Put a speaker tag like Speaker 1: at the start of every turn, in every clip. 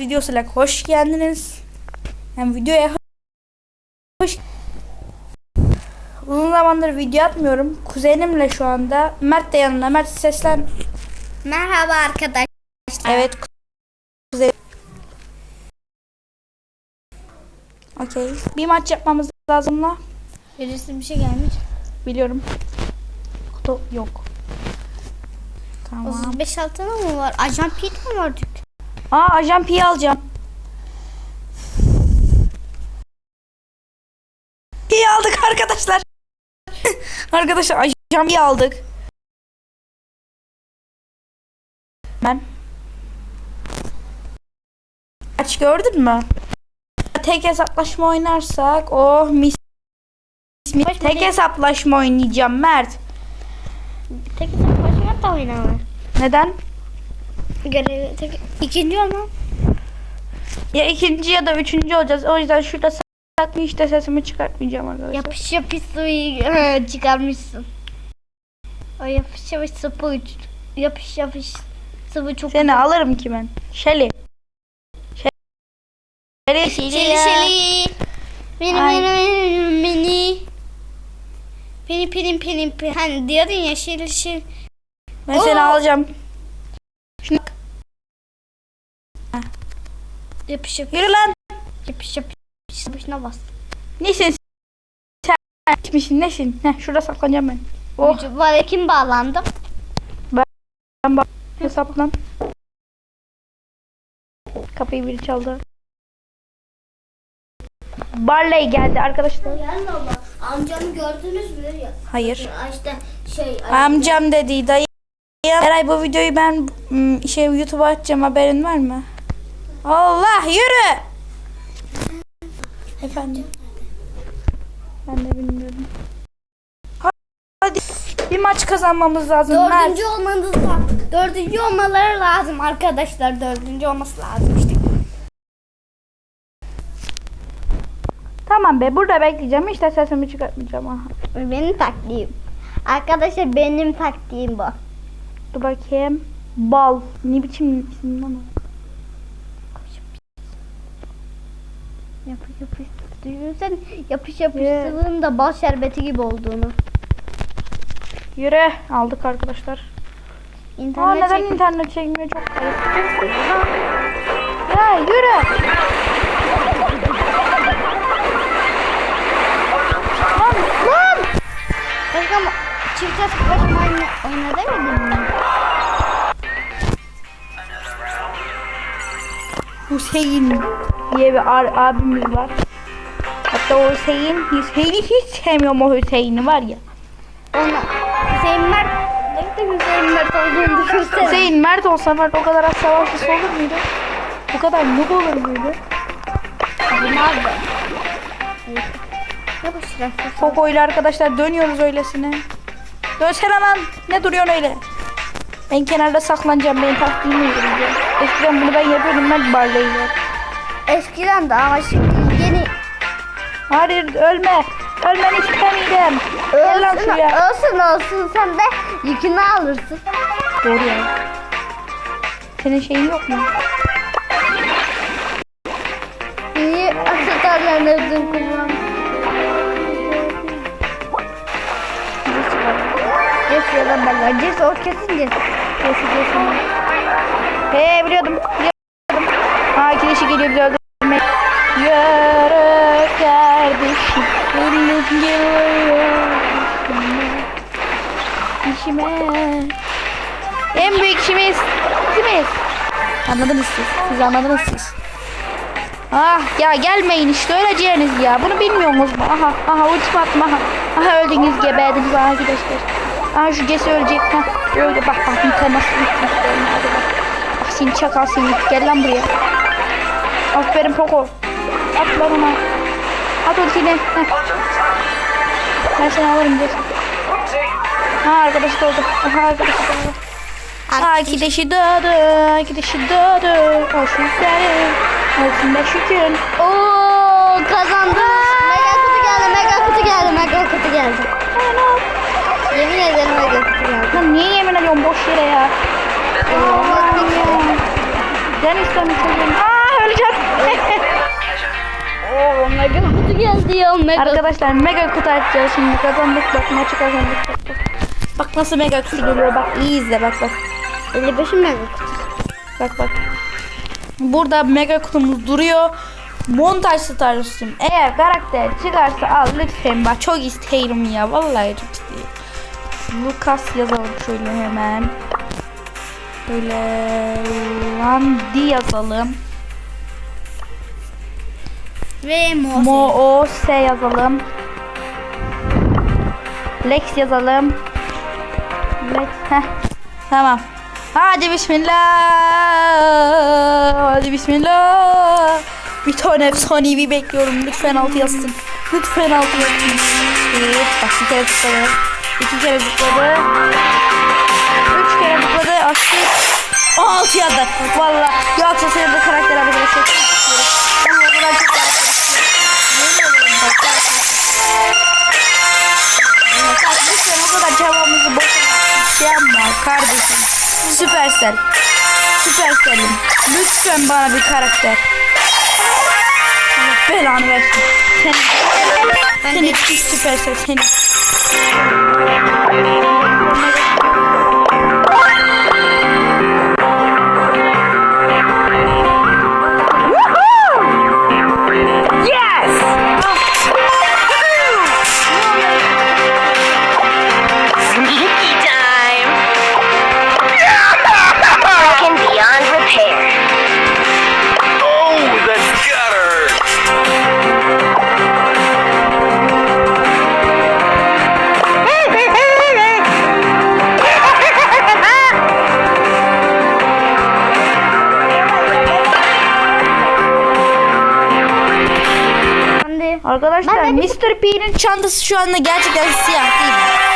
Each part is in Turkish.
Speaker 1: videosuyla hoş geldiniz. Yani videoya hoş Uzun zamandır video atmıyorum. Kuzenimle şu anda. Mert de yanımda. Mert seslen.
Speaker 2: Merhaba arkadaşlar.
Speaker 1: Evet. Kuzenim. Okey. Bir maç yapmamız lazım la.
Speaker 2: Birisi bir şey gelmiş.
Speaker 1: Biliyorum. Kutu yok. Tamam.
Speaker 2: 35 altına mı var? Ajan Pete mi var?
Speaker 1: Aa ajan P'yi alacağım. P'yi aldık arkadaşlar. arkadaşlar ajan P'yi aldık. Ben. Aç gördün mü? Tek hesaplaşma oynarsak oh mis. mis. Tek hesaplaşma oynayacağım Mert.
Speaker 2: Tek başına da oynama.
Speaker 1: Neden?
Speaker 2: Görevi tek ikinci olma.
Speaker 1: Ya ikinci ya da üçüncü olacağız. O yüzden şurada saklı işte sesimi çıkartmayacağım arkadaşlar.
Speaker 2: Yapış yapış suyu e, çıkarmışsın. O yapış yapış sıvı yapış yapış sıvı çok
Speaker 1: Seni alırım ki ben. Şeli. Şeli.
Speaker 2: Şeli şeli. Beni
Speaker 1: Ay.
Speaker 2: beni beni beni. Beni pelin pelin pelin. Hani diyordun ya şeli şeli.
Speaker 1: Ben seni alacağım.
Speaker 2: Yapış yapış
Speaker 1: yürü lan.
Speaker 2: yapış yapış. Yapışına bas.
Speaker 1: Nesin? Sen gitmişsin nesin? Heh, şurada saklanacağım ben. Oh.
Speaker 2: Var kim bağlandı?
Speaker 1: ben bak hesaplan. Kapıyı biri çaldı. Barley geldi arkadaşlar.
Speaker 2: Yarın baba amcamı gördünüz mü?
Speaker 1: Hayır.
Speaker 2: işte şey
Speaker 1: Amcam dedi dayı. Eray bu videoyu ben ım, şey YouTube'a atacağım haberin var mı? Allah yürü. Efendim. Ben de bilmiyorum. Hadi bir maç kazanmamız lazım. Mert.
Speaker 2: dördüncü olmanız lazım. Dördüncü olmaları lazım arkadaşlar. Dördüncü olması lazım işte.
Speaker 1: Tamam be burada bekleyeceğim. Hiç de sesimi çıkartmayacağım. Aha.
Speaker 2: Benim taktiğim. Arkadaşlar benim taktiğim bu.
Speaker 1: Dur bakayım. Bal. Ne biçim isim lan o?
Speaker 2: Yapış yapış. Duyuyorsan yapış yapış sıvının da bal şerbeti gibi olduğunu.
Speaker 1: Yürü. Aldık arkadaşlar. Aa,
Speaker 2: İnternet
Speaker 1: neden
Speaker 2: çek-
Speaker 1: internet çekmiyor çok garip. Ya yürü. Lan lan.
Speaker 2: Başka ama çift hesaplaşma oyna, oyna demedin mi?
Speaker 1: Hüseyin diye bir abimiz var. Hatta o Hüseyin, Hüseyin'i hiç sevmiyorum o Hüseyin'i var ya.
Speaker 2: Ona Hüseyin Mert ne kadar Hüseyin Mert olduğunu düşünsene.
Speaker 1: Hüseyin Mert olsa Mert o kadar az savaşçısı olur muydu? Bu kadar noob olur muydu?
Speaker 2: Nerede? Ne bu şerefsiz?
Speaker 1: Poco ile arkadaşlar dönüyoruz öylesine. Dönsene lan. Ne duruyorsun öyle? Ben kenarda saklanacağım. Benim taktiğimi uygulayacağım. Eskiden bunu ben yapıyordum Mert Barley'le.
Speaker 2: Eskiden de ama şimdi yeni
Speaker 1: Hayır ölme. Ölmeni istemeyeceğim. Gel lan
Speaker 2: Olsun,
Speaker 1: şuraya.
Speaker 2: olsun olsun sen de yükünü alırsın.
Speaker 1: Doğru ya. Senin şeyin yok mu?
Speaker 2: İyi asıtarlanırdın kullan. Yes ya da ben Yes o kesin yes. Yes yes.
Speaker 1: He biliyordum. Biliyordum. Ha iki kişi geliyor bizi öldürmeye. İşime. En büyük işimiz. İkimiz. Anladınız siz. Siz anladınız siz. Ah ya gelmeyin işte öleceğiniz ya. Bunu bilmiyorsunuz mu? Aha aha ultim attım aha. Aha öldünüz geberdiniz arkadaşlar. Aha şu Jesse ölecek. Ha öyle bak bak bitmiş. Hadi bak. Ah seni çakal seni. Gel lan buraya. Aferin Poco. At lan ona. At ultini. Heh. Ben seni alırım Jesse. Aha arkadaşı doğdu. Aha arkadaşı doğdu. Arkadaşı doğdu. Arkadaşı doğdu. Hoşun senin. Olsun be şükür.
Speaker 2: Oo kazandım. Mega kutu geldi. Mega kutu geldi. Mega kutu geldi. Yemin ederim mega kutu geldi.
Speaker 1: Lan niye yemin ediyorum boş yere ya? Ben istemiyorum çocuğum. Aa
Speaker 2: öleceğim. Oo mega kutu geldi ya mega.
Speaker 1: Arkadaşlar mega kutu açacağız şimdi. Kazandık bak maçı kazandık. Bak, bak. Bak nasıl mega kutu geliyor bak iyi izle bak bak.
Speaker 2: 55 mega kutu.
Speaker 1: Bak bak. Burada mega kutumuz duruyor. Montaj starlısıyım. Eğer karakter çıkarsa al lütfen bak çok isterim ya. Vallahi çok isterim. Lucas yazalım şöyle hemen. Böyle Landi yazalım.
Speaker 2: Ve Mo.
Speaker 1: Mo O S yazalım. Lex yazalım. Lex heh. Tamam. Hadi bismillah. Hadi bismillah. Bir tane efsanevi bekliyorum. Lütfen altı yazsın. Lütfen altı yazsın. Evet, bak bir kere zıpladı. İki kere zıpladı. Üç kere zıpladı. Açtı. Aa, altı yazdı. Valla. Yoksa seni de Süpersel. Süpersel'im. Lütfen bana bir karakter. Allah belanı versin. Sen, seni pis süpersel seni. Arkadaşlar Mr. P'nin çantası şu anda gerçekten siyah değil mi?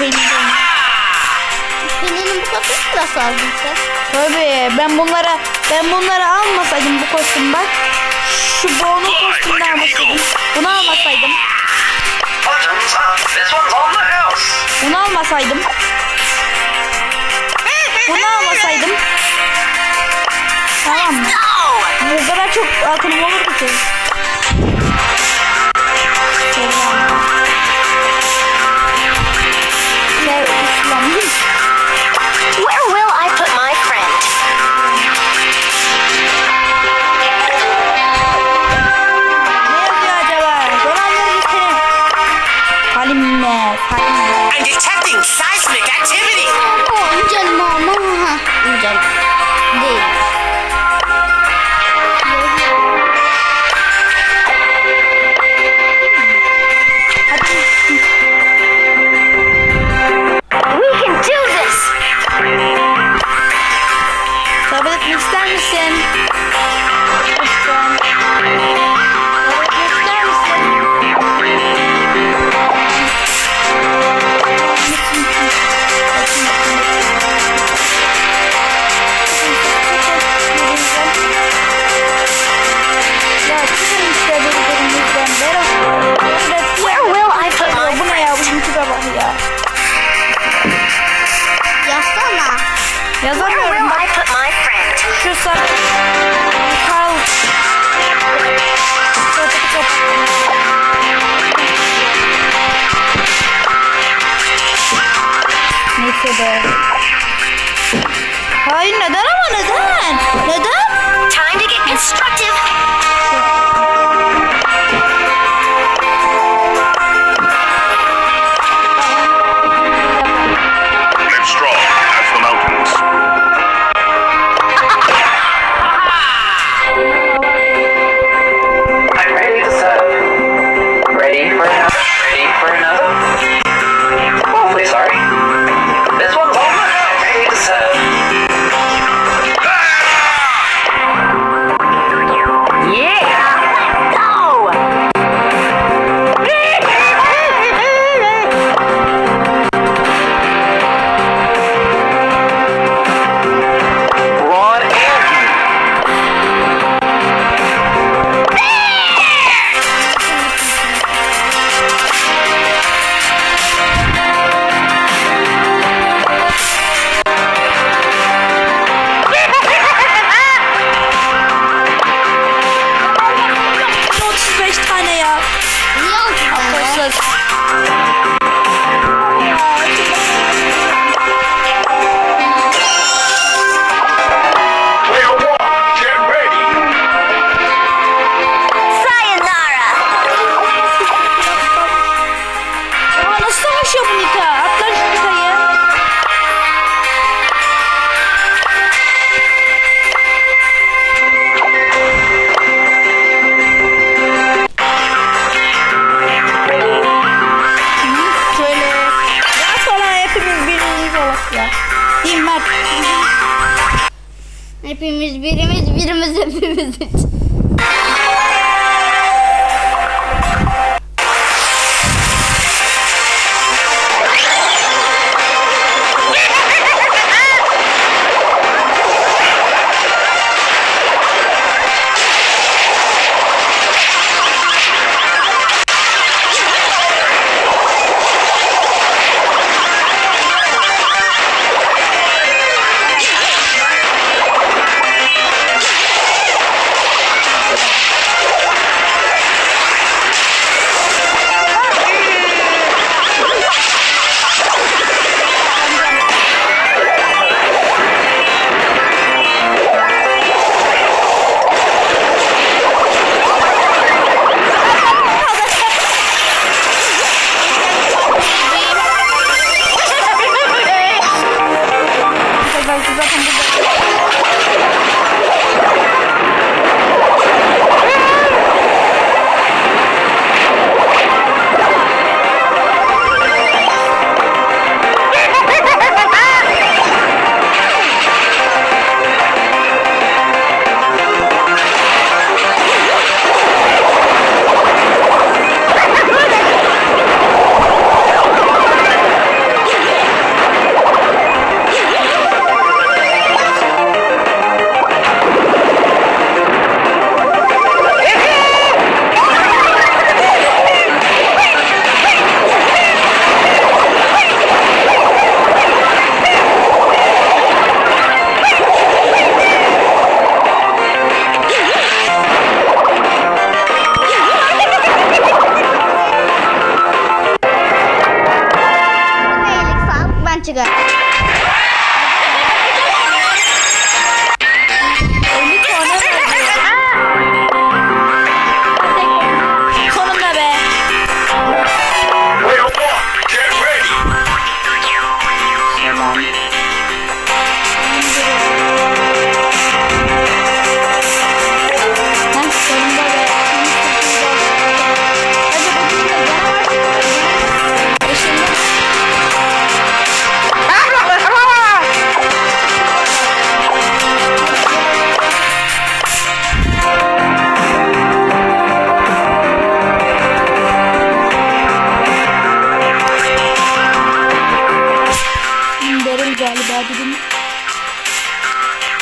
Speaker 1: Peynir.
Speaker 2: Pelinin bu kafası nasıl aldın sen?
Speaker 1: Tabii ben bunlara ben bunları almasaydım bu kostüm bak. Şu boğunun kostümünü almasaydım. Bunu almasaydım. Bunu almasaydım. Bunu almasaydım. Tamam mı? Bu kadar çok altınım olurdu ki. oldu. Hayır neden ama neden? Neden?
Speaker 3: Time to get
Speaker 1: constructive.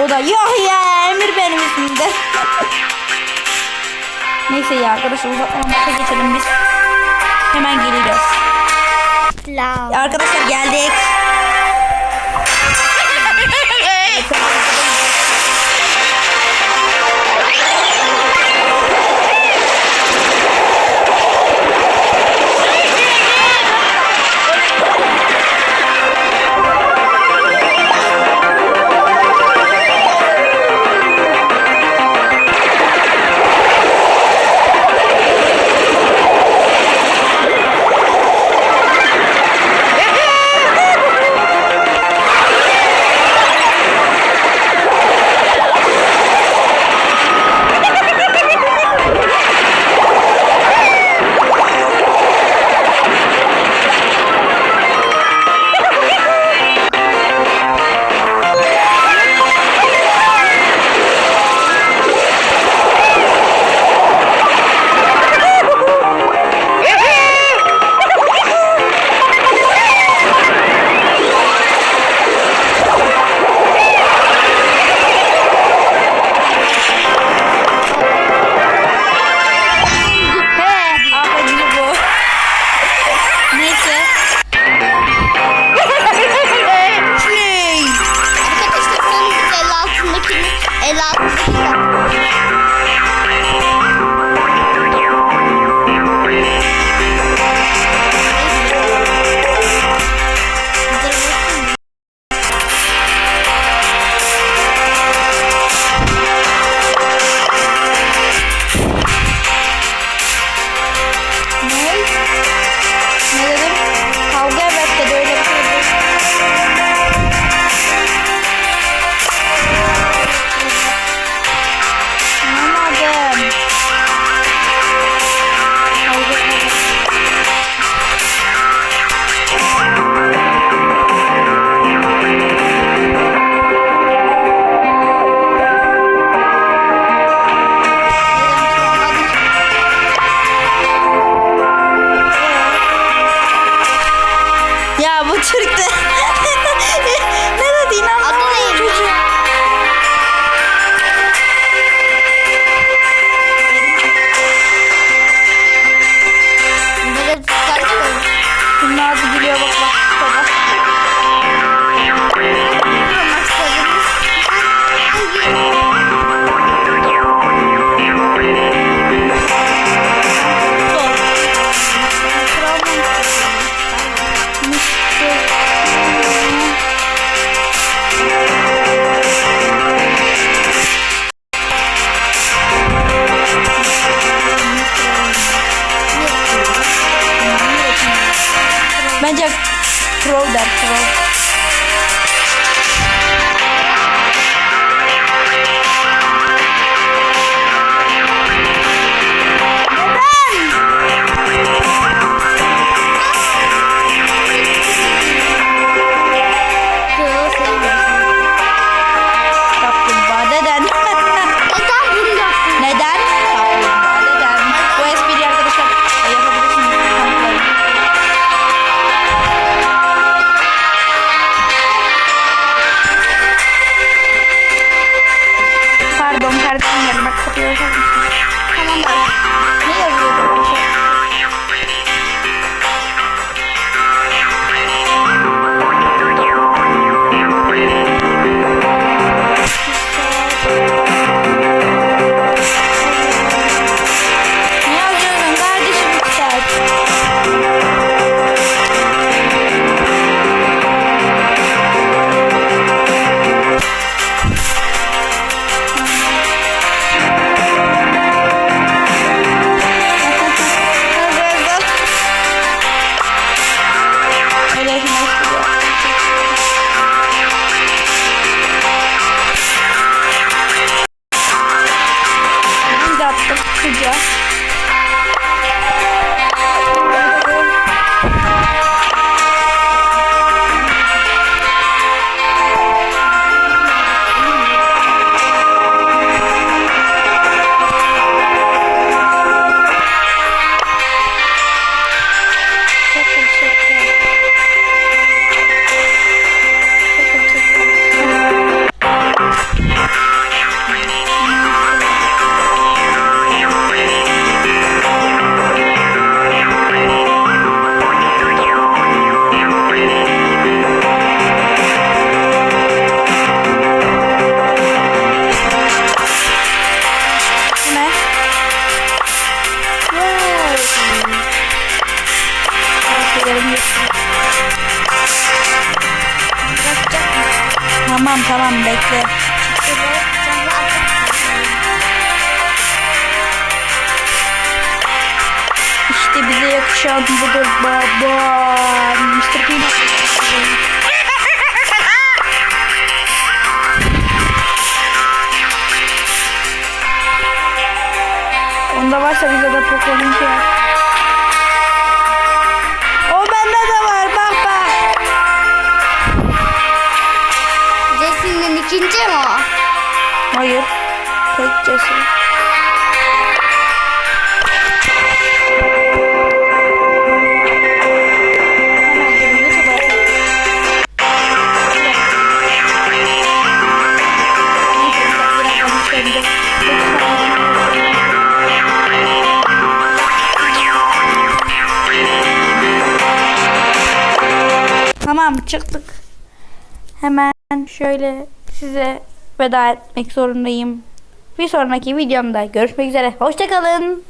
Speaker 1: O da yok ya Emir benim ismimde. Neyse ya arkadaşlar uzatmadan maça geçelim biz. Hemen
Speaker 2: geliyoruz.
Speaker 1: Ya arkadaşlar geldik. Nazlı gülüyor bakın. Tamam bekle. İşte bize yakışan budur baba. Mr. Peanut. Onda varsa bize de var.
Speaker 2: O
Speaker 1: Hayır. Tek cesur. Tamam çıktık. Hemen şöyle size veda etmek zorundayım. Bir sonraki videomda görüşmek üzere. Hoşçakalın.